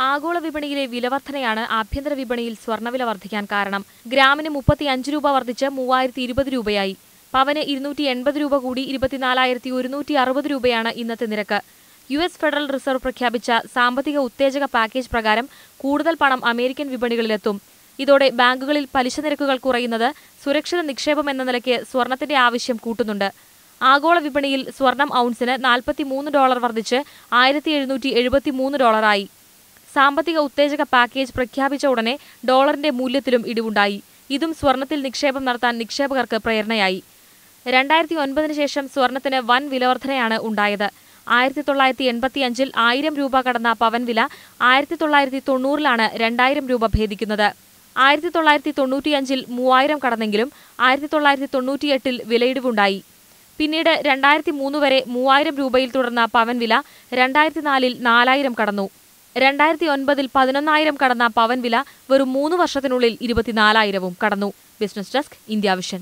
ആഗോള വിപണിയിലെ വിലവർധനയാണ് ആഭ്യന്തര വിപണിയിൽ സ്വർണവില വർദ്ധിക്കാൻ കാരണം. ഗ്രാമിന് മുപ്പത്തി അഞ്ച് രൂപ വർദ്ധിച്ച് മൂവായിരത്തി ഇരുപത് രൂപയായി. പവന് ഇരുന്നൂറ്റി എൺപത് രൂപ കൂടി ഇരുപത്തിനാലായിരത്തി ഒരുന്നൂറ്റി അറുപത് രൂപയാണ് ഇന്നത്തെ നിരക്ക്. യു എസ് ഫെഡറൽ റിസർവ് പ്രഖ്യാപിച്ച സാമ്പത്തിക ഉത്തേജക പാക്കേജ് പ്രകാരം കൂടുതൽ പണം അമേരിക്കൻ വിപണികളിലെത്തും. ഇതോടെ ബാങ്കുകളിൽ പലിശ നിരക്കുകൾ കുറയുന്നത് സുരക്ഷിത നിക്ഷേപം എന്ന നിലയ്ക്ക് സ്വർണത്തിന്റെ ആവശ്യം കൂട്ടുന്നുണ്ട്. ആഗോള വിപണിയിൽ സ്വർണം ഔൺസിന് നാൽപ്പത്തിമൂന്ന് ഡോളർ വർദ്ധിച്ച് ആയിരത്തി ഡോളറായി. സാമ്പത്തിക ഉത്തേജക പാക്കേജ് പ്രഖ്യാപിച്ച ഉടനെ ഡോളറിന്റെ മൂല്യത്തിലും ഇടിവുണ്ടായി. ഇതും സ്വർണത്തിൽ നിക്ഷേപം നടത്താൻ നിക്ഷേപകർക്ക് പ്രേരണയായി. രണ്ടായിരത്തി ഒൻപതിന് ശേഷം സ്വർണത്തിന് വൻ വിലവർധനയാണ് ഉണ്ടായത്. ആയിരത്തി തൊള്ളായിരത്തി എൺപത്തിയഞ്ചിൽ ആയിരം രൂപ കടന്ന പവൻ വില ആയിരത്തി തൊള്ളായിരത്തി തൊണ്ണൂറിലാണ് രണ്ടായിരം രൂപ ഭേദിക്കുന്നത്. ആയിരത്തി തൊള്ളായിരത്തി തൊണ്ണൂറ്റിയഞ്ചിൽ മൂവായിരം കടന്നെങ്കിലും ആയിരത്തി തൊള്ളായിരത്തി തൊണ്ണൂറ്റിയെട്ടിൽ വിലയിടിവുണ്ടായി. പിന്നീട് രണ്ടായിരത്തി മൂന്ന് വരെ മൂവായിരം രൂപയിൽ തുടർന്ന പവൻ വില രണ്ടായിരത്തി നാലിൽ നാലായിരം കടന്നു. രണ്ടായിരത്തി ഒൻപതിൽ പതിനൊന്നായിരം കടന്ന പവൻ വില വെറും മൂന്ന് വർഷത്തിനുള്ളിൽ ഇരുപത്തിനാലായിരവും കടന്നു. Business desk India vision